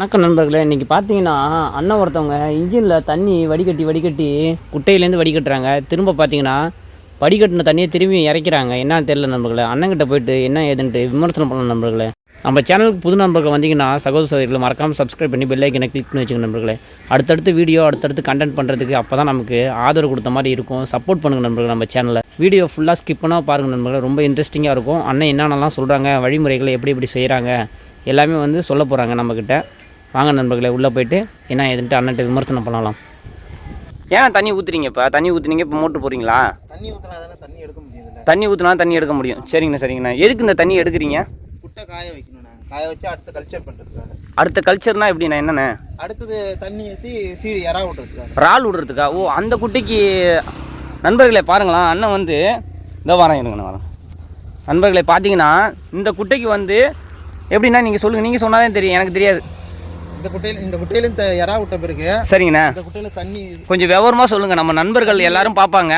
வணக்கம் நண்பர்களே இன்றைக்கி பார்த்தீங்கன்னா அண்ணன் ஒருத்தவங்க இன்ஜினில் தண்ணி வடிகட்டி வடிகட்டி குட்டையிலேருந்து வடிகட்டுறாங்க. திரும்ப பார்த்தீங்கன்னா வடிகட்டின தண்ணியை திரும்பி இறக்கிறாங்க. என்னன்னு தெரியல நண்பர்களே. அண்ணன்கிட்ட போயிட்டு என்ன ஏதுன்ட்டு விமர்சனம் பண்ணலாம் நண்பர்களே. நம்ம சேனலுக்கு புது நண்பர்கள் வந்தீங்கன்னா சகோதர சகோதரிகளை மறக்காமல் சப்ஸ்கிரைப் பண்ணி பெல்லைக்கனை கிளிக் பண்ணி வச்சுங்க நண்பர்களே. அடுத்தடுத்து வீடியோ அடுத்தடுத்து கண்டென்ட் பண்ணுறதுக்கு அப்போ தான் நமக்கு ஆதரவு கொடுத்த மாதிரி இருக்கும். சப்போர்ட் பண்ணுங்கள் நண்பர்கள் நம்ம சேனலில் வீடியோ ஃபுல்லாக ஸ்கிப் பண்ணால் பாருங்கள் நண்பர்களே. ரொம்ப இன்ட்ரெஸ்டிங்காக இருக்கும். அண்ணன் என்னென்னலாம் சொல்கிறாங்க வழிமுறைகளை எப்படி எப்படி செய்கிறாங்க எல்லாமே வந்து சொல்ல போகிறாங்க நம்மக்கிட்ட வாங்க நண்பர்களே உள்ளே போயிட்டு என்ன ஏதுன்ட்டு அண்ணன்ட்ட விமர்சனம் பண்ணலாம். ஏன் தண்ணி ஊற்றுறீங்க இப்போ தண்ணி ஊற்றுனீங்க இப்போ மோட்ரு போகிறீங்களா தண்ணி ஊற்றினா தானே தண்ணி எடுக்க முடியுதுல்ல? தண்ணி ஊற்றினா தண்ணி எடுக்க முடியும். சரிங்கண்ணா சரிங்கண்ணா. எதுக்கு இந்த தண்ணி எடுக்கிறீங்க? குட்டை காய வைக்கணுண்ணே காய வச்சு அடுத்து கல்ச்சர் பண்ணுறதுக்காக அடுத்த கல்ச்சர்னா எப்படிண்ணா என்னண்ணே? அடுத்தது தண்ணி ஏற்றி சீடு இறா விட்டுறதுக்காக இறால் விடுறதுக்கா ஓ அந்த குட்டிக்கு நண்பர்களே பாருங்களா அண்ணன் வந்து இந்த வரேன் இருங்கண்ணா வரேன். நண்பர்களே பார்த்தீங்கன்னா இந்த குட்டைக்கு வந்து எப்படின்னா நீங்கள் சொல்லுங்கள் நீங்கள் சொன்னாதான் தெரியும் எனக்கு தெரியாது. இந்த குட்டையில் இந்த குட்டையில இந்த இறா விட்ட பிறகு சரிங்கண்ணா. இந்த குட்டையில தண்ணி கொஞ்சம் விவரமாக சொல்லுங்கள் நம்ம நண்பர்கள் எல்லாரும் பார்ப்பாங்க.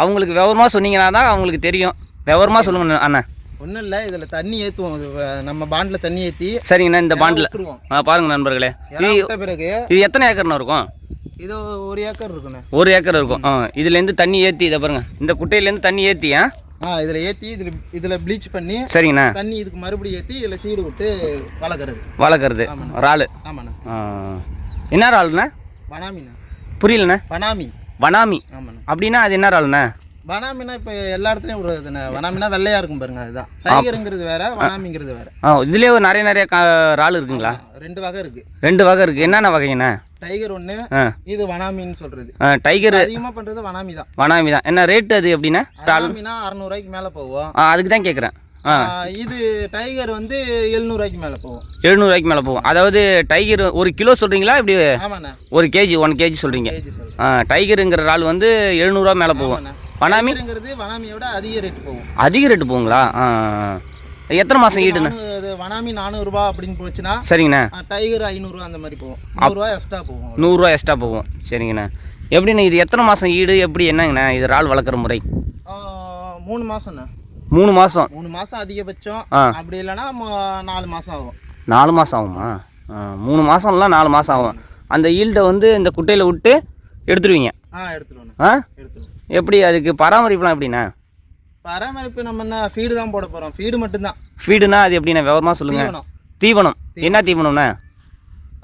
அவங்களுக்கு விவரமாக சொன்னீங்கன்னா தான் அவங்களுக்கு தெரியும். விவரமாக சொல்லுங்க அண்ணா. ஒன்றும் இல்லை இதில் தண்ணி ஏற்றுவோம் இது நம்ம பாண்டில் தண்ணி ஏற்றி சரிங்கண்ணா இந்த பாண்டில் ஆ பாருங்க நண்பர்களே. பிறகு இது எத்தனை ஏக்கர்ண்ணா இருக்கும்? இது ஒரு ஏக்கர் இருக்குண்ணே. ஒரு ஏக்கர் இருக்கும். ஆ இதுலேருந்து தண்ணி ஏற்றி இதை பாருங்க. இந்த குட்டையிலேருந்து தண்ணி ஏற்றி ஆ இதில் ஏற்றி இதில் இதில் ப்ளீச் பண்ணி சரிங்கண்ணா. தண்ணி இதுக்கு மறுபடியும் ஏற்றி இதில் சீடு விட்டு வளர்க்குறது. வளர்க்குறது. ஆமாண்ணா. இறால். ஆமாண்ணா. என்ன இறாலுண்ணா? பனாமிண்ணா. புரியலண்ணே. பனாமி. வனாமி ஆமாண்ணா. அப்படின்னா அது என்ன இறாலுண்ணே? வனாமினா இப்போ எல்லா இடத்துலையும் விடுறதுண்ணே வனாமினா வெள்ளையா இருக்கும் பாருங்க அதுதான். டைகருங்கிறது வேற வனாமிங்கிறது வேற. ஆ இதுலேயே ஒரு நிறைய நிறைய கா இறால் இருக்குங்களா? ரெண்டு வகை இருக்கு. ரெண்டு வகை இருக்குது என்னென்ன வகைங்கண்ணா? டைகர் ஒன்று இது வனாமின்னு சொல்றது. ஆ டைகர் அதிகமாக பண்றது வனாமி தான். வனாமி தான். என்ன ரேட்டு அது எப்படின்னா? வனாமினா அறநூறுவாய்க்கு மேலே போவோம் அதுக்கு தான் கேட்குறேன் இது டைகர் வந்து எழுநூறுவாய்க்கு மேலே போகும். எழுநூறுவாய்க்கு மேலே போகும். அதாவது டைகர் ஒரு கிலோ சொல்கிறீங்களா இப்படி ஒரு கேஜி ஒன் கேஜி சொல்கிறீங்க டைகருங்கிற இறால் வந்து எழுநூறுவா மேலே போகும். ஆமாண்ணா. வனாமி டைகருங்கிறது வனாமியோட அதிக ரேட் போகும். அதிக ரேட்டு போகுங்களா. எத்தனை மாதம் ஈடுண்ணே நானூ- இது வனாமி நானூறுரூபா அப்படின்னு போச்சுன்னா சரிங்கண்ணா. டைகர் ஐநூறுரூவா அந்த மாதிரி போகும். நூறுரூவா எக்ஸ்ட்ரா போகும். நூறுரூவா எக்ஸ்ட்ரா போகும். சரிங்கண்ணா. எப்படிண்ணா இது எத்தனை மாதம் ஈடு எப்படி என்னங்கண்ணா இது இறால் வளர்க்குற முறை? மூணு மாசம்ண்ணா. மூணு மாதம் மூணு மாசம் அதிகபட்சம். அப்படி இல்லைன்னா நாலு மாசம் ஆகும். நாலு மாதம் ஆகுமா? மூணு மாதம்லாம் நாலு மாதம் ஆகும். அந்த ஈல்டை வந்து இந்த குட்டையில் விட்டு எடுத்துருவீங்க. ஆ எடுத்துருவோண்ணா. ஆ? எடுத்துருவோம். எப்படி அதுக்கு பராமரிப்புலாம் எப்படிண்ணா? பராமரிப்பு நம்ம என்ன ஃபீடு தான் போட போறோம்? ஃபீடு மட்டும்தான். ஃபீடுனா அது எப்படிண்ணா? விவரமாக சொல்லுங்கள் தீவனம். என்ன தீவனம்ண்ணா?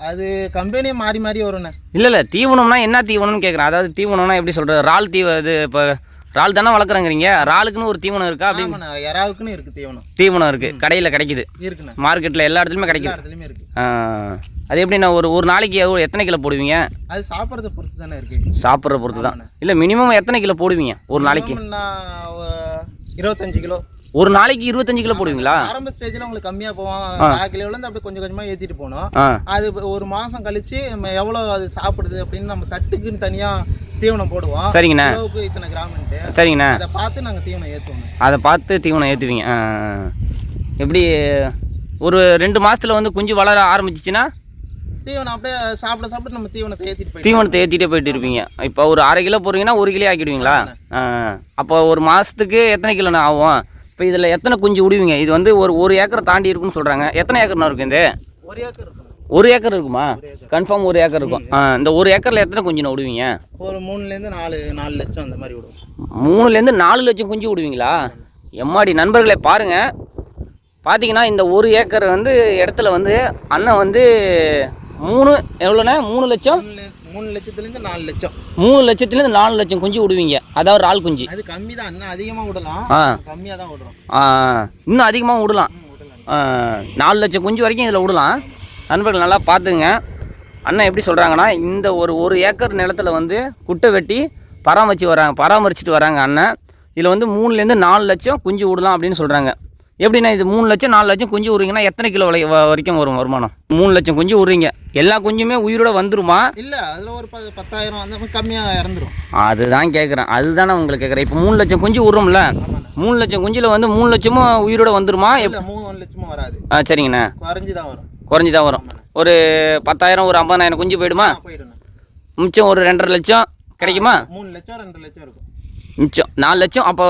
அது கம்பெனியே மாறி மாறி வரும்ண்ணே. இல்லை இல்லை. தீவனம்னா என்ன தீவனம்னு கேட்குறேன் அதாவது தீவனம்னா எப்படி சொல்கிறது இறால் தீவ இது இப்போ இறால் தானே வளர்க்குறேங்கிறீங்க? இறாலுக்குன்னு ஒரு தீவனம் இருக்கா? அப்படி ஆமாண்ணா. இறாவுக்குன்னு இருக்கு தீவனம். தீவனம் இருக்குது கடையில் கிடைக்குது. இருக்குண்ணே. மார்க்கெட்டில் எல்லா இடத்துலையுமே கிடைக்குது. இடத்துலையுமே இருக்கு. ஆ, அது எப்படிண்ணா? ஒரு ஒரு நாளைக்கு எத்தனை கிலோ போடுவீங்க? அது சாப்பிட்றத பொறுத்து தானே இருக்கு. சாப்பிட்ற பொறுத்து தான் இல்லை மினிமம் எத்தனை கிலோ போடுவீங்க? ஒரு நாளைக்கு. இருபத்தஞ்சு கிலோ. ஒரு நாளைக்கு இருபத்தஞ்சு கிலோ போடுவீங்களா? ஆரம்ப ஸ்டேஜில் உங்களுக்கு கம்மியாக போவோம். கால் கிலோலேருந்து அப்படியே கொஞ்சம் கொஞ்சமாக ஏற்றிட்டு போனோம். அது ஒரு மாதம் கழிச்சு நம்ம எவ்வளோ அது சாப்பிடுது அப்படின்னு நம்ம தட்டுக்குன்னு தனியாக தீவனம் போடுவோம். சரிங்கண்ணா. இத்தனை கிராம்ன்ட்டு சரிங்கண்ணா. அதை பார்த்து நாங்கள் தீவனம் ஏற்றுவோம் அதை பார்த்து தீவனம் ஏற்றுவீங்க. எப்படி ஒரு ரெண்டு மாதத்தில் வந்து குஞ்சு வளர ஆரம்பிச்சிச்சின்னா தீவனம் அப்படியே சாப்பிட சாப்பிட நம்ம தீவனத்தை ஏற்றிட்டு தீவனத்தை ஏற்றிட்டே போயிட்டு இருப்பீங்க இப்போ ஒரு அரை கிலோ போடுறீங்கன்னா ஒரு கிலோ ஆக்கிடுவீங்களா? அப்போ ஒரு மாதத்துக்கு எத்தனை கிலோண்ணா ஆகும்? இப்போ இதில் எத்தனை குஞ்சு விடுவீங்க இது வந்து ஒரு ஒரு ஏக்கரை தாண்டி இருக்குன்னு சொல்கிறாங்க எத்தனை ஏக்கர்ண்ணா இருக்கும் இது? ஒரு ஏக்கர் ஒரு ஏக்கர் இருக்குமா? கன்ஃபார்ம் ஒரு ஏக்கர் இருக்கும். ஆ இந்த ஒரு ஏக்கரில் எத்தனை குஞ்சுண்ணா விடுவீங்க ஒரு மூணுலேருந்து நாலு நாலு லட்சம் அந்த மாதிரி விடுவோம் மூணுலேருந்து நாலு லட்சம் குஞ்சு விடுவீங்களா எம்மாடி நண்பர்களே பாருங்கள் பார்த்தீங்கன்னா இந்த ஒரு ஏக்கர் வந்து இடத்துல வந்து அண்ணன் வந்து மூணு எவ்வளோண்ணே? மூணு லட்சம்? மூணு லட்சத்துலேருந்து நாலு லட்சம். மூணு லட்சத்துலேருந்து நாலு லட்சம் குஞ்சு விடுவீங்க. அதாவது இறால் குஞ்சு. அது கம்மி தான் இன்னும் அதிகமாக விடலாம். ஆ. கம்மியாக தான் விடுறோம் ஆ, இன்னும் அதிகமாக விடலாம். நாலு லட்சம் குஞ்சு வரைக்கும் இதில் விடலாம். நண்பர்கள் நல்லா பார்த்துங்க அண்ணன் எப்படி சொல்கிறாங்கன்னா இந்த ஒரு ஒரு ஏக்கர் நிலத்துல வந்து குட்டை வெட்டி பராமரிச்சு வராங்க பராமரிச்சுட்டு வராங்க அண்ணன் இதில் வந்து மூணுலேருந்து நாலு லட்சம் குஞ்சு விடலாம் அப்படின்னு சொல்கிறாங்க எப்படிண்ணா இது மூணு லட்சம் நாலு லட்சம் குஞ்சு விட்றீங்கன்னா எத்தனை கிலோ வரை வ- வரைக்கும் வரும் வருமானம்? மூணு லட்சம் குஞ்சு விட்றீங்க எல்லா குஞ்சுமே உயிரோட வந்துருமா? இல்லை அதில் ஒரு ப பத்தாயிரம் அந்த மாதிரி கம்மியாக இறந்துரும். அதுதான் கேட்குறேன் அதுதானே உங்களுக்கு கேட்குறேன் இப்போ மூணு லட்சம் குஞ்சு விட்றோம்ல மூணு லட்சம் குஞ்சில் வந்து மூணு லட்சமும் உயிரோட வந்துருமா? மூணு லட்சமும் வராது. ஆ சரிங்கண்ணா. குறைஞ்சி தான் வரும். குறைஞ்சி தான் வரும் ஒரு பத்தாயிரம் ஒரு ஐம்பதாயிரம் குஞ்சு போயிடுமா? ஆ, போயிடுண்ணா மிச்சம் ஒரு ரெண்டரை லட்சம் கிடைக்குமா? மூணு லட்சம் ரெண்டு லட்சம் இருக்கும். மிச்சம் நாலு லட்சம். அப்போ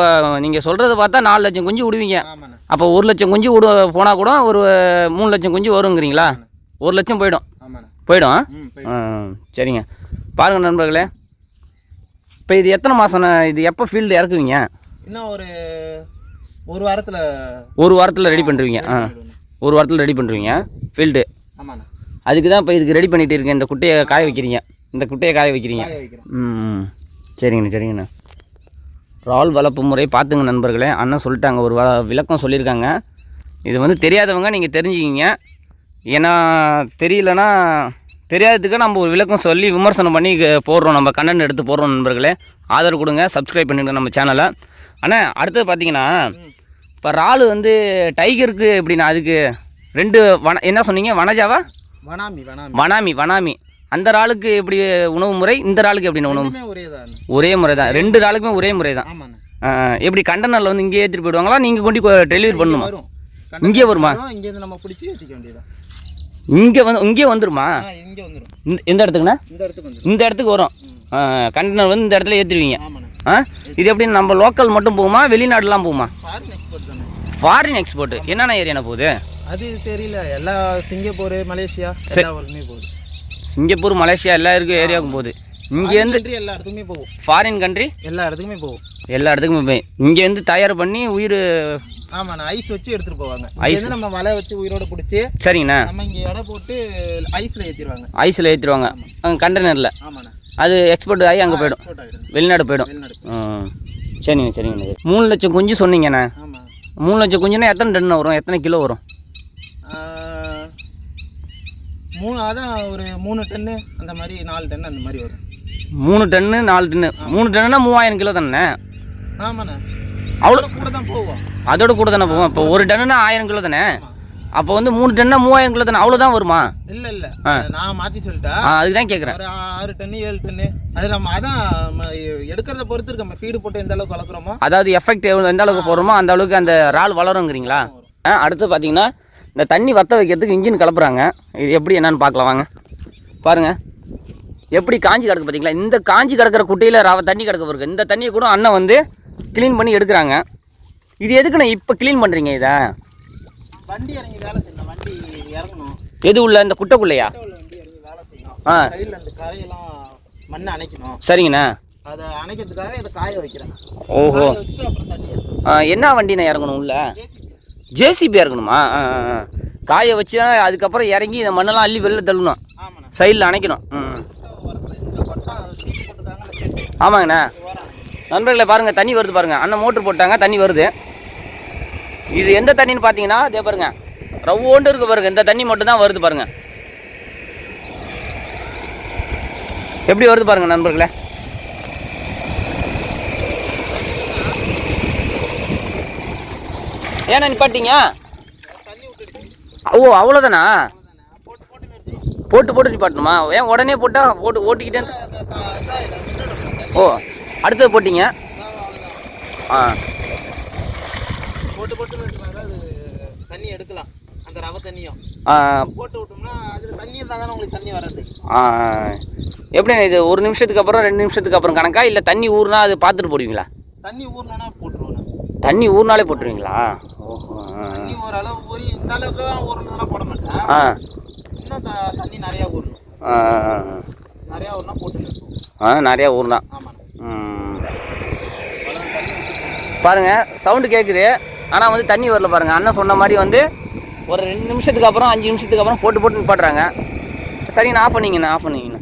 நீங்கள் சொல்கிறத பார்த்தா நாலு லட்சம் குஞ்சு விடுவீங்க. அப்போ ஒரு லட்சம் குஞ்சு விடு போனால் கூட ஒரு மூணு லட்சம் குஞ்சு வருங்கிறீங்களா? ஒரு லட்சம் போயிடும். போயிடும் ஆ, சரிங்க. பாருங்கள் நண்பர்களே. இப்போ இது எத்தனை மாதம் இது எப்போ ஃபீல்டு இறக்குவீங்க? இன்னும் ஒரு ஒரு வாரத்தில் ஒரு வாரத்தில் ரெடி பண்ணுறீங்க ஆ? ஒரு வாரத்தில் ரெடி பண்ணுறீங்க ஃபீல்டு அதுக்கு தான் இப்போ இதுக்கு ரெடி பண்ணிட்டு இருக்கேன். இந்த குட்டையை காய வைக்கிறீங்க. இந்த குட்டையை காய வைக்கிறீங்க. ம். சரிங்கண்ணா சரிங்கண்ணா. இறால் வளர்ப்பு முறை பார்த்துங்க நண்பர்களே. அண்ணன் சொல்லிட்டாங்க ஒரு வ விளக்கம் சொல்லியிருக்காங்க. இது வந்து தெரியாதவங்க நீங்கள் தெரிஞ்சுக்கிங்க. ஏன்னா தெரியலனா தெரியாததுக்கு நம்ம ஒரு விளக்கம் சொல்லி விமர்சனம் பண்ணி போடுறோம். நம்ம கண்ணன் எடுத்து போடுறோம் நண்பர்களே. ஆதரவு கொடுங்க சப்ஸ்கிரைப் பண்ணிடுங்க நம்ம சேனலை அண்ணா அடுத்தது பார்த்தீங்கன்னா இப்போ இறால் வந்து டைகருக்கு எப்படின்னா அதுக்கு ரெண்டு வன என்ன சொன்னீங்க? வனஜாவா? வனாமி வனாமி. வனாமி வனாமி. அந்த இறாலுக்கு எப்படி உணவு முறை இந்த இறாலுக்கு எப்படி உணவு? ஒரே முறை தான் ரெண்டு நாளுக்குமே ஒரே முறை தான் எப்படி கண்டனரில் வந்து இங்கேயே ஏற்றிட்டு போயிடுவாங்களா? நீங்கள் கொண்டு டெலிவரி பண்ணணுமா? இங்கே வருமா? இங்கேருந்து நம்ம பிடிச்சி ஏற்றிக்க வேண்டியதான் இங்கே வந்து இங்கே வந்துருமா? இங்கே வந்துடும் இந்த இடத்துக்குண்ணா? இந்த இடத்துக்கு வந்துடும் இந்த இடத்துக்கு வரும். கண்டனர் வந்து இந்த இடத்துல ஏற்றிடுவீங்க ஆ? இது எப்படி நம்ம லோக்கல் மட்டும் போகுமா? வெளிநாடுலாம் போகுமா? ஃபாரின் எக்ஸ்போர்ட் என்னென்ன ஏரியாண்ணா போகுது? அது தெரியல. எல்லா சிங்கப்பூர் மலேசியா எல்லா போகுது. சிங்கப்பூர் மலேசியா எல்லா இருக்கும் ஏரியாவுக்கும் போகுது. இங்கேருந்து எல்லா இடத்துக்குமே போகும். ஃபாரின் கண்ட்ரி எல்லா இடத்துக்குமே போகும். எல்லா இடத்துக்குமே போய். இங்கேருந்து தயார் பண்ணி உயிர் ஆமாண்ணா ஐஸ் வச்சு எடுத்துட்டு போவாங்க. ஐஸ் நம்ம வலை வச்சு உயிரோட பிடிச்சி சரிங்கண்ணா. நம்ம இங்கே எடை போட்டு ஐஸ்ல ஏற்றிடுவாங்க ஐஸில் ஏற்றிடுவாங்க கண்டெய்னரில் ஆமாண்ணா. அது எக்ஸ்போர்ட் ஆகி அங்கே போயிடும். வெளிநாடு போயிடும். சரிங்க சரிங்கண்ணா மூணு லட்சம் குஞ்சு சொன்னீங்கண்ணே. மூணு லட்சம் குஞ்சுனா எத்தனை டன் வரும்? எத்தனை கிலோ வரும்? மூணு அதான் ஒரு மூணு டன்னு அந்த மாதிரி நாலு டன் அந்த மாதிரி வரும். மூணு டன்னு நாலு டன்னு. மூணு டன்னுனா மூவாயிரம் கிலோ தானே? ஆமாண்ணா. அவ்வளோ கூட தான் போவோம். அதோட கூட தானே போகும் இப்போ ஒரு டன்னுனா ஆயிரம் கிலோ தானே? அப்போ வந்து மூணு டன்னா மூவாயிரம் கிலோ தானே? அவ்வளோதான் வருமா? இல்லை இல்லை. நான் மாற்றி சொல்லிட்டேன் அதுக்கு தான் கேட்குறேன் ஒரு ஆறு டன்னு ஏழு டன்னு. அது நம்ம அதான் எடுக்கிறத பொறுத்து இருக்கு. நம்ம ஃபீடு போட்டு எந்த அளவுக்கு வளர்க்குறோமோ. அதாவது எஃபெக்ட் எந்த அளவுக்கு போடுறோமோ அந்த அளவுக்கு அந்த இறால் வளருங்கிறீங்களா? அடுத்து பார்த்தீங்கன்னா இந்த தண்ணி வத்த வைக்கிறதுக்கு இன்ஜின் கலப்புறாங்க. இது எப்படி என்னன்னு பார்க்கலாம் வாங்க. பாருங்க. எப்படி காஞ்சி கிடக்கு பார்த்தீங்களா இந்த காஞ்சி கிடக்கிற குட்டையில் ரவ தண்ணி கிடக்க பிறகு இந்த தண்ணியை கூட அண்ணன் வந்து க்ளீன் பண்ணி எடுக்கிறாங்க. இது எதுக்குண்ணே இப்போ க்ளீன் பண்ணுறீங்க இதை? வண்டி இறங்கி வேலை செய்யணும். வண்டி இறங்கணும். எது உள்ள? இந்த குட்டைக்குள்ளையா? ஆ. மண்ணை அணைக்கணும். சரிங்கண்ணா. அதை அணைக்கிறதுக்காக இதை காய வைக்கிறேன். ஓஹோ. என்ன வண்டிண்ணே இறங்கணும் உள்ள? JCB. ஜேசிபி இறக்கணுமா? ஆ, ஆ, ஆ. காய வச்சு அதுக்கப்புறம் இறங்கி இந்த மண்ணெல்லாம் அள்ளி வெளில தள்ளணும். சைடில் அணைக்கணும். ம் ஆமாங்கண்ணா. நண்பர்களே பாருங்கள் தண்ணி வருது பாருங்கள் அண்ணன் மோட்ரு போட்டாங்க தண்ணி வருது. இது எந்த தண்ணின்னு பார்த்தீங்கன்னா அதே பாருங்க. ரவ்வோண்டு இருக்கு பாருங்க. இந்த தண்ணி மட்டும் தான் வருது பாருங்க. எப்படி வருது பாருங்க நண்பர்களே? ஏண்ணா நிப்பாட்டிங்க? ஓ அவ்வளோதானா போட்டு போட்டு நிப்பாட்டணுமா? ஏன் உடனே போட்டால் போட்டு ஓட்டிக்கிட்டே இதாகிடும் நின்றுடும் தண்ணி ஓ அடுத்தது போட்டிங்க. ஆ. போட்டு போட்டு தண்ணி எடுக்கலாம். அந்த ரவை தண்ணியும். போட்டு விட்டோம்னா அதில் தண்ணி இருந்தால் தானே உங்களுக்கு தண்ணி வராது. எப்படிண்ணே இது? ஒரு நிமிஷத்துக்கு அப்புறம் ரெண்டு நிமிஷத்துக்கு அப்புறம் கணக்கா? இல்லை தண்ணி ஊறுனா அது பார்த்துட்டு போடுவீங்களா? தண்ணி ஊறினோன்னா போட்டுருவோம். தண்ணி ஊறினாலே போட்டுருவீங்களா. தண்ணி ஓரளவு ஊறி இந்த அளவுக்கு ஊறினதுனா போட மாட்டேன். ஆ. இன்னும் தண்ணி நிறையா ஊறணும். நிறையா ஊறினா போட்டு ஆ நிறையா ஊத்தி- பாருங்க சவுண்டு கேட்குது ஆனால் வந்து தண்ணி வரல பாருங்க. அண்ணன் சொன்ன மாதிரி வந்து ஒரு ரெண்டு நிமிஷத்துக்கு அப்புறம் அஞ்சு நிமிஷத்துக்கு அப்புறம் போட்டு போட்டு நிப்பாட்டுறாங்க. சரிங்கண்ணா ஆஃப் பண்ணிங்கண்ணா ஆஃப் பண்ணிங்கண்ணா.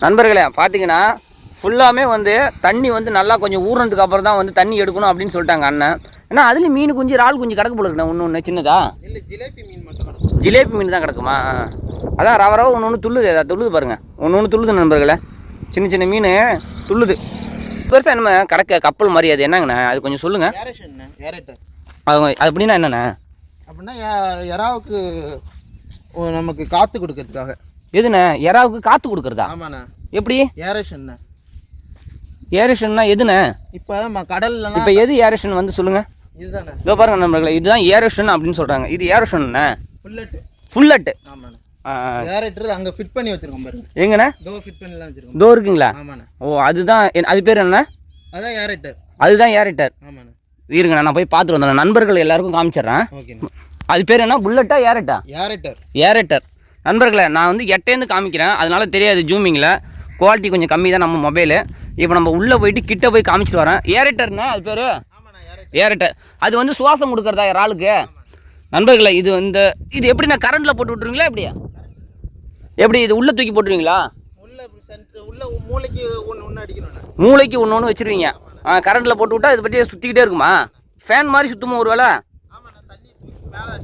நண்பர்களே பார்த்தீங்கன்னா ஃபுல்லாமே வந்து தண்ணி வந்து நல்லா கொஞ்சம் ஊறினதுக்கு அப்புறம் தான் வந்து தண்ணி எடுக்கணும் அப்படின்னு சொல்லிட்டாங்க அண்ணன். ஏன்னா அதுலேயும் மீன் குஞ்சு இறால் குஞ்சு கிடக்கு போல இருக்குண்ணா ஒன்று ஒன்று சின்னதா. இல்லை ஜிலேபி மீன் மட்டும் கிடக்கும் ஜிலேபி மீன் தான் கிடக்குமா. அதான் ரவ ரவ ஒன்று ஒன்று துள்ளுது அதான் துள்ளுது பாருங்க. ஒன்று ஒன்று துள்ளுது நண்பர்களே. சின்ன சின்ன மீன் துள்ளுது. பெருசாக என்ன கிடக்க கப்பல் மாதிரி அது என்னங்கண்ணா? அது கொஞ்சம் சொல்லுங்கள் அது அப்படின்னா என்னண்ணா? அப்படின்னா எறாவுக்கு நமக்கு காற்று கொடுக்கறதுக்காக. எதுண்ணே? எறாவுக்கு காற்று கொடுக்குறதா? ஆமாண்ணா. எப்படி? ஏரேஷன் ஏரேஷன்னா எதுண்ணே? இப்போ கடல்லாம் இப்போ எது ஏரேஷன் வந்து சொல்லுங்கள் இதுதானே. இதோ பாருங்க நண்பர்களே இதுதான் ஏரேஷன் அப்படின்னு சொல்கிறாங்க இது ஏரேஷன்ண்ணே புல்லட்டு ஃபுல்லட்டு. ஆமாண்ணா. ஏரேட்டர் அங்கே ஃபிட் பண்ணி வச்சிருக்கோம் பாருங்க. எங்கண்ணே? தோ ஃபிட் பண்ணிலாம் வச்சிருக்கோம். இதோ இருக்குங்களா? ஆமாண்ணா. ஓ அதுதான் அது பேர் என்ன அதான் ஏரேட்டர். அதுதான் ஏரேட்டர். ஆமாண்ணா. இருங்க நான் போய் பார்த்துட்டு வந்தேன் நண்பர்கள் எல்லாருக்கும் காமிச்சிடுறேன். ஓகேண்ணா. அது பேர் என்ன? புல்லட்டா ஏரட்டா? ஏரேட்டர். ஏரேட்டர். நண்பர்களே நான் வந்து எட்டேருந்து காமிக்கிறேன். அதனால தெரியாது ஜூமிங்கில். குவாலிட்டி கொஞ்சம் கம்மி தான் நம்ம மொபைலு. இப்போ நம்ம உள்ளே போயிட்டு கிட்ட போய் காமிச்சிட்டு வரேன். ஏரட்டர்னா அது பேர்? ஏரட்டர் அது வந்து சுவாசம் கொடுக்குறதா இறாலுக்கு நண்பர்களே இது இந்த இது எப்படி நான் கரண்டில் போட்டு விட்ருவீங்களா எப்படியா எப்படி இது உள்ளே தூக்கி போட்டுருவீங்களா? மூளைக்கு ஒன்று ஒன்று ஒன்று ஒன்று வச்சுருவீங்க. ஆ கரண்டில் போட்டு விட்டா இதை பற்றி சுற்றிக்கிட்டே இருக்குமா? ஃபேன் மாதிரி சுற்றுமா ஒரு வேலை தூக்கி மேலே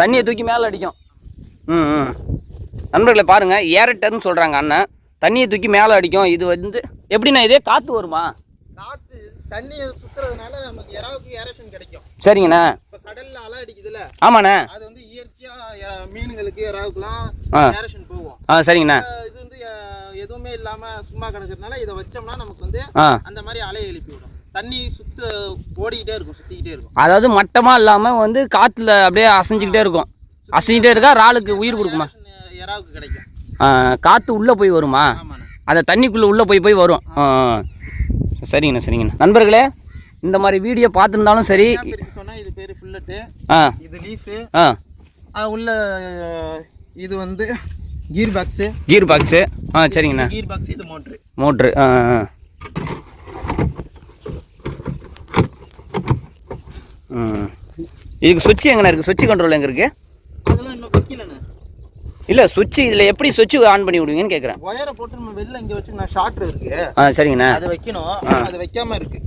தண்ணியை தூக்கி மேலே அடிக்கும். ம் ம். நண்பர்களை பாருங்கள் ஏரட்டர்னு சொல்கிறாங்க அண்ணன். தண்ணியை தூக்கி மேலே அடிக்கும். இது வந்து எப்படிண்ணா இதே காற்று வருமா? காற்று தண்ணியை சுற்றுறதுனால நமக்கு இறாவுக்கு ஏரேஷன் கிடைக்கும். சரிங்கண்ணா. இப்போ கடல்ல அலை அடிக்குதுல்ல ஆமாண்ணே. அது வந்து இயற்கையா எ- மீனுங்களுக்கு இறாவுக்குலாம். ஏரேஷன் போகும். ஆ சரிங்கண்ணா. இது வந்து எதுவுமே இல்லாம சும்மா கிடக்குறதுனால இதை வச்சோம்னா நமக்கு வந்து அந்த மாதிரி அலையை எழுப்பி விடும் தண்ணி சுத்த ஓடிக்கிட்டே இருக்கும் சுத்திக்கிட்டே இருக்கும். அதாவது மட்டமாக இல்லாமல் வந்து காற்றுல அப்படியே அசைஞ்சிக்கிட்டே இருக்கும். அசைஞ்சிட்டே இருக்கா? இறாலுக்கு உயிர் கொடுக்குமா? இறாவுக்கு கிடைக்கும். காற்று உள்ளே போய் வருமா? அந்த தண்ணிக்குள்ளே உள்ளே போய் போய் வரும். சரிங்கண்ணா சரிங்கண்ணா. நண்பர்களே இந்த மாதிரி வீடியோ பார்த்துருந்தாலும் சரி இது பேரு ஃபுல்லட்டு. ஆ. இது லீஃபு. ஆ. உள்ள இது வந்து கீர் பாக்ஸு கீர் பாக்ஸு ஆ சரிங்கண்ணா. கீர் பாக்ஸ் இது மோட்ரு. மோட்ரு. ஆ ஆ, இதுக்கு சுவிட்ச் எங்கண்ணா இருக்குது சுவிட்ச் கண்ட்ரோல் எங்கே இருக்குது இல்லை சுவிட்ச் இதில் எப்படி சுவிட்ச் ஆன் பண்ணி விடுவீங்கன்னு கேட்குறேன் ஒயரை போட்டு நம்ம வெளில இங்கே வச்சு நான் ஷார்ட்ரு இருக்கு. ஆ சரிங்கண்ணா. அது வைக்கணும். அது வைக்காம இருக்கு.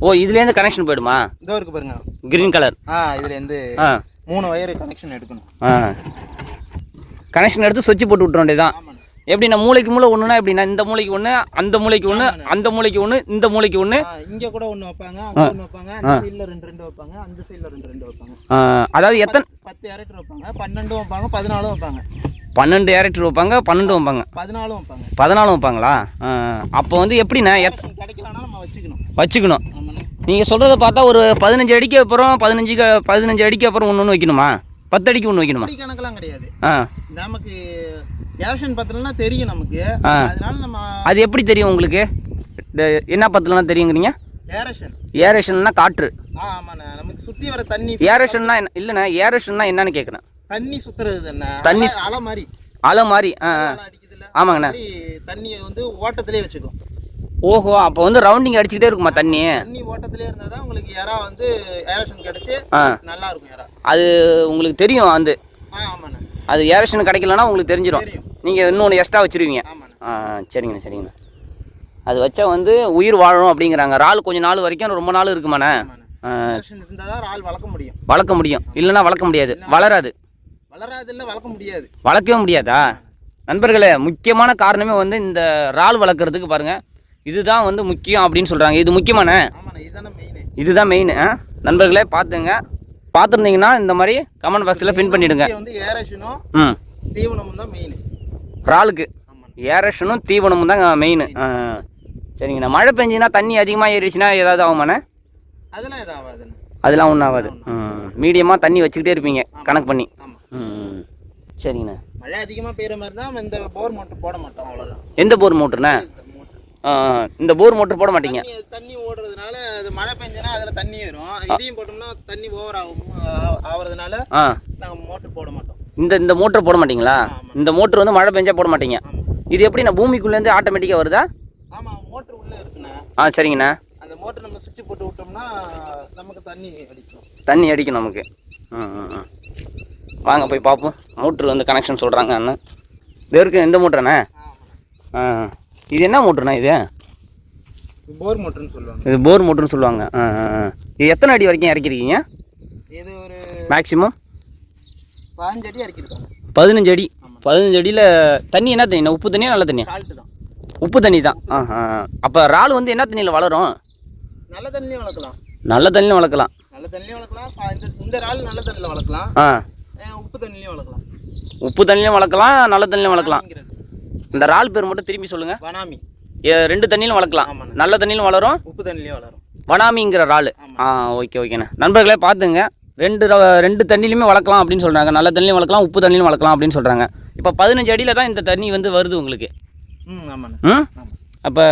ஓ இதுலேருந்து கனெக்ஷன் போயிடுமா? இதோ இருக்கு பாருங்க. கிரீன் கலர் ஆ இதுல இருந்து ஆ. மூணு ஒயர் கனெக்ஷன் எடுக்கணும். ஆ. கனெக்ஷன் எடுத்து சுவிட்ச் போட்டு விட்ற வேண்டியதான் எப்படின்னா மூளைக்கு மூளை ஒன்றுனா எப்படின்னா இந்த மூளைக்கு ஒன்று அந்த மூளைக்கு ஒன்று அந்த மூளைக்கு ஒன்று இந்த மூளைக்கு ஒன்று இங்க கூட ஒண்ணு வைப்பாங்க ஒண்ணு வைப்பாங்க அந்த சைடுல ரெண்டு ரெண்டு வைப்பாங்க அந்த சைடுல ரெண்டு ரெண்டு வைப்பாங்க. அதாவது எத்தனை பத்து ஏரேட்டர் வைப்பாங்க பன்னெண்டும் வைப்பாங்க பதினாலும் வைப்பாங்க. பன்னெண்டு ஏரக்டர் வைப்பாங்க பன்னெண்டு வைப்பாங்க. பதினாலும் வைப்பாங்க. பதினாலும் வைப்பாங்களா? அப்போ வந்து எப்படிண்ணா எத் வச்சுக்கணும். நீங்கள் சொல்கிறத பார்த்தா ஒரு பதினஞ்சு அடிக்கு அப்புறம் பதினஞ்சு பதினஞ்சு அடிக்கு அப்புறம் ஒன்று ஒன்று வைக்கணுமா? பத்து அடிக்கு ஒன்று வைக்கணுமா? கணக்கெல்லாம் கிடையாது. ஆ. நமக்கு ஏரேஷன் பத்தலன்னா தெரியும் நமக்கு. அதனால நம்ம அது எப்படி தெரியும் உங்களுக்கு? என்ன பத்தலாம் தெரியுங்கிறீங்க? ஏரேஷன். ஏரேஷன்னா காற்று. ஆமாண்ணே. நமக்கு சுத்தி வர தண்ணி ஏரேஷன்னா என்ன இல்லைண்ணா ஏரேஷன்னா என்னன்னு கேட்குறேன் தண்ணி சுத்துறது தண்ணி அலை- மாதிரி. அலை மாதிரி ஆமாங்கண்ணா. தண்ணியை வந்து ஓட்டத்திலே வச்சுக்கும். ஓஹோ அப்போ வந்து ரவுண்டிங் அடிச்சுக்கிட்டே இருக்குமா தண்ணி? தண்ணி ஓட்டத்திலே இருந்தா தான் உங்களுக்கு எறா வந்து ஏரேஷன் கிடைச்சு நல்லா இருக்கும் எறா அது உங்களுக்கு தெரியும் ஆமாண்ணே. அது ஏரேஷன் கிடைக்கலன்னா உங்களுக்கு தெரிஞ்சிடும். நீங்கள் இன்னொன்று எக்ஸ்ட்ரா வச்சுருவீங்க. ஆ சரிங்கண்ணா சரிங்கண்ணா. அது வச்சா வந்து உயிர் வாழும் அப்படிங்கிறாங்க. இறால் கொஞ்ச நாள் வரைக்கும் ரொம்ப நாள் இருக்குமாண்ணே? இருந்தால் தான் ஆள் வளர்க்க முடியும். வளர்க்க முடியும். இல்லைன்னா வளர்க்க முடியாது. வளராது. வளராதில்ல வளர்க்க முடியாது. வளர்க்கவே முடியாதா? நண்பர்களே முக்கியமான காரணமே வந்து இந்த இறால் வளர்க்குறதுக்கு பாருங்கள் இதுதான் வந்து முக்கியம் அப்படின்னு சொல்கிறாங்க இது ஆமாண்ணே இதுதானே மெயின் நண்பர்களே பார்த்துங்க. பார்த்துருந்தீங்கன்னா இந்த மாதிரி கமெண்ட் பாக்ஸில் பின் பண்ணிவிடுங்க வந்து ஏரேஷனும் ம். தீவனமும் தான் மெயின் இறாலுக்கு. ஏரேஷனும் தீவனமும் தான் மெயின் சரிங்கண்ணா. மழை பெஞ்சின்னா தண்ணி அதிகமாக ஏறிச்சுன்னா ஏதாவது ஆகுமாண்ணே? அதெல்லாம் ஆகாதுண்ணே. அதெல்லாம் ஒன்றும் ஆகாது. மீடியமாக தண்ணி வச்சுக்கிட்டே இருப்பீங்க கணக்கு பண்ணி. சரிங்கண்ணா. மழை அதிகமாக பெய்யுற மாதிரி தான் இந்த போர் மோட்டர் போட மாட்டோம் அவ்வளோதான் எந்த போர் மோட்டருண்ணே இந்த மோட்டர் ஆ, இந்த போர் மோட்டர் போட மாட்டீங்க. தண்ணி ஓடுறதுனால அது மழை பெஞ்சுனா அதில் தண்ணி வரும். இதையும் போட்டோம்னா தண்ணி ஓவர் ஆகும் ஆ- ஆவறதுனால ஆ. நாங்கள் மோட்டர் போட மாட்டோம். இந்த இந்த மோட்டர் போட மாட்டீங்களா? இந்த மோட்டர் வந்து மழை பெஞ்சா போட மாட்டீங்க. இது எப்படி நான் பூமிக்குள்ளேருந்து ஆட்டோமேட்டிக்காக வருதா? ஆமாம் மோட்டர் உள்ளே இருக்குண்ணே. ஆ சரிங்கண்ணா. அந்த மோட்டர் நம்ம சுவிட்ச் போட்டு விட்டோம்னா நமக்கு தண்ணி அடிக்கும். தண்ணி அடிக்கும் நமக்கு. ம் ம். வாங்க போய் பார்ப்போம் மோட்ரு வந்து கனெக்ஷன் சொல்கிறாங்க அண்ணன் இது இருக்கு எந்த மோட்டர்ண்ணே ஆ இது என்ன மோட்டர்ண்ணா இது? போர் மோட்டர்னு சொல்லுவாங்க. இது போர் மோட்டர்னு சொல்லுவாங்க. ஆ ஆ. இது எத்தனை அடி வரைக்கும் இறக்கிருக்கீங்க? இது ஒரு மேக்ஸிமம் பாஞ்சு அடி இறக்கிருக்காங்க பதினஞ்சு அடி. பதினஞ்சு அடியில் தண்ணி என்ன தண்ணி? உப்பு தண்ணியா நல்ல தண்ணியா? உப்பு தண்ணி தான். ஆ ஆ அப்போ இறால் வந்து என்ன தண்ணியில் வளரும்? நல்ல தண்ணியும் வளர்க்கலாம். நல்ல தண்ணியில் வளர்க்கலாம். நல்ல தண்ணியும் வளர்க்கலாம். இந்த இந்த இறால் நல்ல தண்ணியில் வளர்க்கலாம். ஆ. உப்பு தண்ணிலையும் வளர்க்கலாம். உப்பு தண்ணிலையும் வளர்க்கலாம் நல்ல தண்ணிலையும் வளர்க்கலாம். இந்த இறால் பேர் மட்டும் திரும்பி சொல்லுங்கள் வனாமி ரெண்டு தண்ணியிலும் வளர்க்கலாம். நல்ல தண்ணியிலும் வளரும். உப்பு தண்ணிலையும் வளரும். வனாமிங்கிற இறால். ஆ ஓகே ஓகேண்ணே. நண்பர்களே பார்த்துங்க. ரெண்டு ரெண்டு தண்ணிலையுமே வளர்க்கலாம் அப்படின்னு சொல்கிறாங்க நல்ல தண்ணிலையும் வளர்க்கலாம் உப்பு தண்ணிலையும் வளர்க்கலாம் அப்படின்னு சொல்கிறாங்க இப்போ பதினஞ்சு அடியில் தான் இந்த தண்ணி வந்து வருது உங்களுக்கு. ம் ஆமாண்ணே. ம்? அப்போ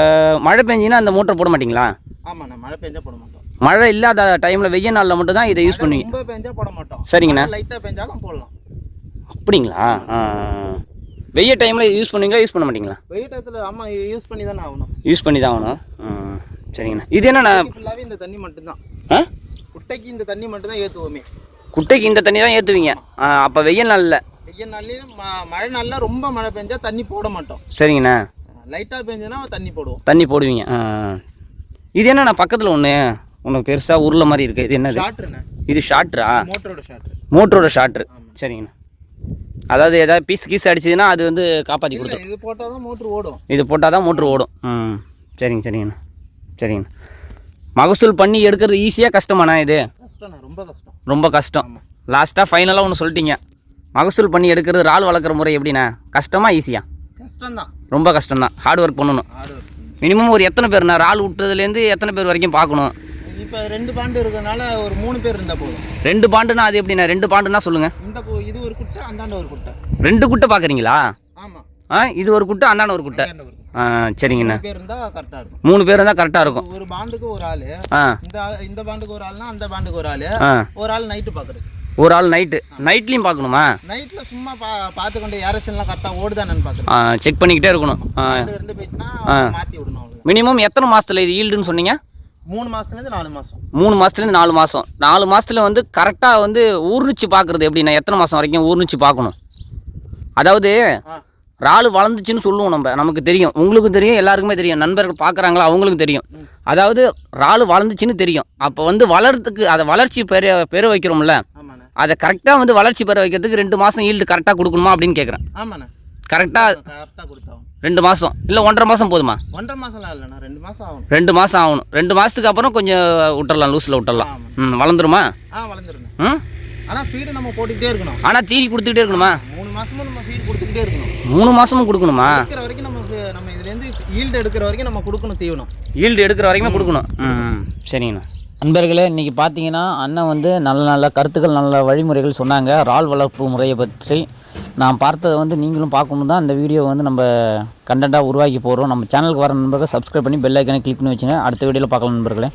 மழை பெஞ்சின்னா அந்த மோட்டர் போட மாட்டீங்களா? ஆமாண்ணே மழை பெஞ்சா போட மாட்டோம். மழை இல்லாத டைமில் வெய்ய நாளில் மட்டும் தான் இதை யூஸ் பண்ணுவீங்க. ரொம்ப பெஞ்சா போட மாட்டோம். சரிங்கண்ணா. லைட்டாக பெஞ்சாலும் போடலாம். அப்படிங்களா? ஆ வெய்ய டைமில் யூஸ் பண்ணுவீங்களா யூஸ் பண்ண மாட்டீங்களா? வெயில் டயத்தில் ஆமாம் யூஸ் பண்ணி தானே ஆகணும். யூஸ் பண்ணி தான் ஆகணும். சரிங்கண்ணா. இது என்னண்ணா? ஃபுல்லாகவே இந்த தண்ணி மட்டும்தான். ஆ? குட்டைக்கு இந்த தண்ணி மட்டும்தான் ஏற்றுவோமே குட்டைக்கு இந்த தண்ணி தான் ஏற்றுவீங்க அப்போ வெயில் நாளில். வெய்ய நாள்லேயும் மழை நாளில் ரொம்ப மழை பெஞ்சா தண்ணி போட மாட்டோம். சரிங்கண்ணா. லைட்டாக பெஞ்சதுன்னா தண்ணி போடுவோம். தண்ணி போடுவீங்க. இது என்னண்ணா பக்கத்தில் ஒன்று ஒன்று பெருசாக உருளை மாதிரி இருக்குது இது என்னது? இது ஷார்ட்ரா மோட்டரோட ஷார்ட்ரு சரிங்கண்ணா. அதாவது ஏதாவது பீஸ் கீஸ் அடிச்சதுன்னா அது வந்து காப்பாற்றி கொடுத்துரும். இது போட்டால் தான் மோட்ரு ஓடும். இது போட்டால் தான் மோட்ரு ஓடும். ம். சரிங்க சரிங்கண்ணா. சரிங்கண்ணா. மகசூல் பண்ணி எடுக்கிறது ஈஸியாக கஷ்டமாண்ணா இது? ரொம்ப கஷ்டம். ரொம்ப கஷ்டம். லாஸ்ட்டாக ஃபைனலாக ஒன்று சொல்லிட்டீங்க. மகசூல் பண்ணி எடுக்கிறது இறால் வளர்க்குற முறை எப்படிண்ணா? கஷ்டமா ஈஸியாக கஷ்டம்தான். ரொம்ப கஷ்டம்தான். ஹார்ட் ஒர்க் பண்ணணும். மினிமம் ஒரு எத்தனை பேர்ண்ணா? இறால் விட்டதுலேருந்து எத்தனை பேர் வரைக்கும் பார்க்கணும்? இப்போ ரெண்டு பாண்டு இருக்கறனால ஒரு மூணு பேர் இருந்தால் போதும். ரெண்டு பாண்டுனா அது எப்படிண்ணா? ரெண்டு பாண்டுனா சொல்லுங்கள் இந்த இது ஒரு குட்டை அந்தாண்ட ஒரு குட்டை. ரெண்டு குட்டை பார்க்குறீங்களா ஆமாம் ஆ இது ஒரு குட்டை அந்தாண்ட ஒரு குட்டை. ஆ சரிங்கண்ணா. பேர் இருந்தால் கரெக்டாக இருக்கும். மூணு பேர் இருந்தால் கரெக்டாக இருக்கும். ஒரு பாண்டுக்கு ஒரு ஆள். ஆ. இந்த இந்த பாண்டுக்கு ஒரு ஆள்னா அந்த பாண்டுக்கு ஒரு ஆள். ஒரு ஆள் நைட்டு பார்க்குறது ஒரு ஆள் நைட்டு நைட்லேயும் பார்க்கணுமா நைட்டில் சும்மா பா பார்த்துக்கொண்டு ஏரேஷன்லாம் கரெக்டாக ஓடுதானு பார்க்குறது செக் பண்ணிக்கிட்டே இருக்கணும். மாற்றி விடணும் மினிமம் எத்தனை மாதத்தில் இது ஈல்டுன்னு சொன்னீங்க? மூணு மாதத்துலேருந்து நாலு மாதம் மூணு மாதத்துலேருந்து நாலு மாதம் நாலு மாதத்துல வந்து கரெக்டாக வந்து ஊர்னிச்சு பார்க்குறது எப்படின்னா எத்தனை மாதம் வரைக்கும் ஊர்னிச்சு பார்க்கணும் அதாவது இறால் வளர்ந்துச்சுன்னு சொல்லுவோம் நம்ம. நமக்கு தெரியும். உங்களுக்கும் தெரியும் எல்லாருக்குமே தெரியும். நண்பர்கள் பார்க்குறாங்களா அவங்களுக்கும் தெரியும். அதாவது இறால் வளர்ந்துச்சுன்னு தெரியும். அப்போ வந்து வளர்றதுக்கு அதை வளர்ச்சி பெற பெற வைக்கிறோம்ல? அதை கரெக்டாக வந்து வளர்ச்சி பெற வைக்கிறதுக்கு ரெண்டு மாதம் ஈல்டு கரெக்டாக கொடுக்கணுமா அப்படின்னு கேட்குறேன் ஆமாண்ணே. கரெக்டாக ரெண்டு மாதம் இல்லை ஒன்றரை மாதம் போதுமா? ஒன்றரை மாதம்லாம் இல்லைண்ணா ரெண்டு மாதம் ஆகும். ரெண்டு மாதம் ஆகணும். ரெண்டு மாதத்துக்கு அப்புறம் கொஞ்சம் விட்டுறலாம் லூஸில் விட்டுறலாம். ம் வளர்ந்துருமா? ஆ வளர்ந்துருங்க. ம்? ஆனால் ஃபீடு நம்ம போட்டுக்கிட்டே இருக்கணும். ஆனால் தீனி கொடுத்துக்கிட்டே இருக்கணுமா? மூணு மாசமும் நம்ம ஃபீட் கொடுத்துக்கிட்டே இருக்கணும். மூணு மாதமும் கொடுக்கணுமா? எடுக்கிற வரைக்கும் நமக்கு நம்ம இதுலேருந்து ஈல்டு எடுக்கிற வரைக்கும் நம்ம கொடுக்கணும் தீவனம். ஈல்டு எடுக்கிற வரைக்குமே கொடுக்கணும். ம் சரிங்கண்ணா. நண்பர்களே இன்றைக்கி பார்த்தீங்கன்னா அண்ணன் வந்து நல்ல நல்ல கருத்துக்கள் நல்ல வழிமுறைகள் சொன்னாங்க. இறால் வளர்ப்பு முறையை பற்றி நான் பார்த்ததை வந்து நீங்களும் பார்க்கணும் தான். இந்த வீடியோ வந்து நம்ம கண்டென்ட்டாக உருவாக்கி போகிறோம் நம்ம சேனலுக்கு வர நண்பர்கள் சப்ஸ்கிரைப் பண்ணி பெல் ஐக்கனை கிளிக் பண்ணி வச்சுங்க. அடுத்த வீடியோவில் பார்க்கலாம் நண்பர்களே.